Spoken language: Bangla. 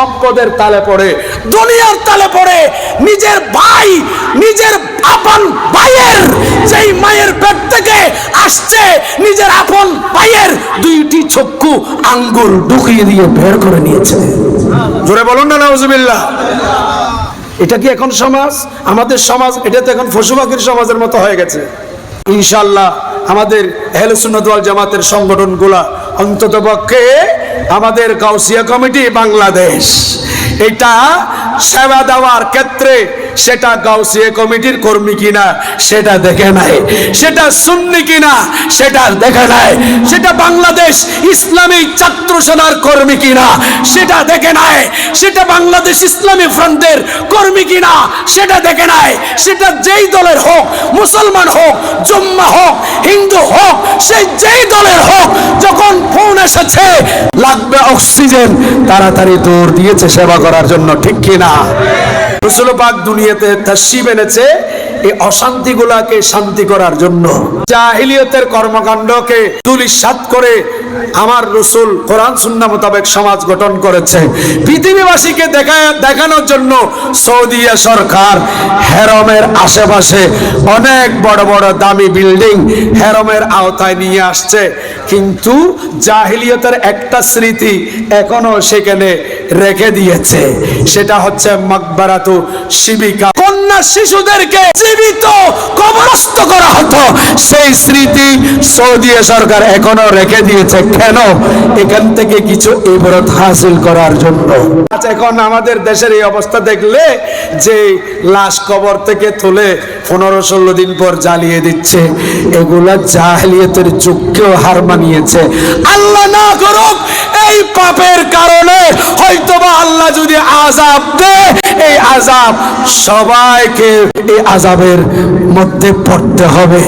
সম্পদের তালে পড়ে দুনিয়ার তালে পড়ে নিজের ভাই নিজের আপন ভাইয়ের যেই মায়ের পেট থেকে আসছে নিজের আপন ভাইয়ের দুইটি চক্ষু আঙ্গুল ঢুকিয়ে দিয়ে বের করে নিয়েছে। জোরে বলুন না নাউজুবিল্লাহ। এটা কি এখন সমাজ? আমাদের সমাজ এটা তো এখন পশু পাখির সমাজের মতো হয়ে গেছে। ইনশাল্লাহ আমাদের হেল সুন্নতওয়াল জামাতের সংগঠনগুলা অন্তত পক্ষে আমাদের গাউসিয়া কমিটি বাংলাদেশ। এটা সেবা দেওয়ার ক্ষেত্রে সেটা গাউসিয়া কমিটির কর্মী কিনা সেটা দেখে নাই। সেটা সুন্নি কিনা সেটা দেখে নাই। সেটা বাংলাদেশ ইসলামী ছাত্র সেনার কর্মী কিনা সেটা দেখে নাই। সেটা বাংলাদেশ ইসলামী ফ্রন্টের কর্মী কিনা সেটা দেখে নাই। সেটা যেই দলের হোক, মুসলমান হোক, জুম্মা হোক, হিন্দু হোক সেই যেই দলের হোক, যখন ফোন এসেছে লাগবে অক্সিজেন। তাড়াতাড়ি দৌড় দিয়েছে সেবা করার জন্য, ঠিক কিনা? রসুল পাক দুনিয়াতে তশিব এনেছে, এই অশান্তিগুলাকে শান্তি করার জন্য। জাহিলিয়তের কর্মকাণ্ডকে তুলিসাত করে আমার রসুল কোরআন, সুন্না মোতাবেক সমাজ গঠন করেছে। পৃথিবীবাসীকে দেখা দেখানোর জন্য সৌদিয়া সরকার, হেরমের আশেপাশে অনেক বড় বড় দামি বিল্ডিং হেরমের আওতায় নিয়ে আসছে। কিন্তু জাহিলিয়তের একটা স্মৃতি এখনও সেখানে রেখে দিয়েছে। সেটা হচ্ছে মকবারাতু শিবিকা। কন্যা শিশুদেরকে জীবিত করা হতো। সেই স্মৃতি সৌদি সরকার এখনও রেখে দিয়েছে। কেন? এখান থেকে কিছু ইবরত হাসিল করার জন্য। আচ্ছা এখন আমাদের দেশের এই অবস্থা দেখলে যে লাশ কবর থেকে তুলে পনেরো ষোলো দিন পর জ্বালিয়ে দিচ্ছে। এগুলা জাহলিয়তের যুগকেও হার মানিয়েছে। আল্লাহ না করুক, এই পাপের কারণে হয়তোবা আল্লাহ যদি আজাব দেয় এই আজাব সবাইকে এই আজাবের মধ্যে পড়তে হবে।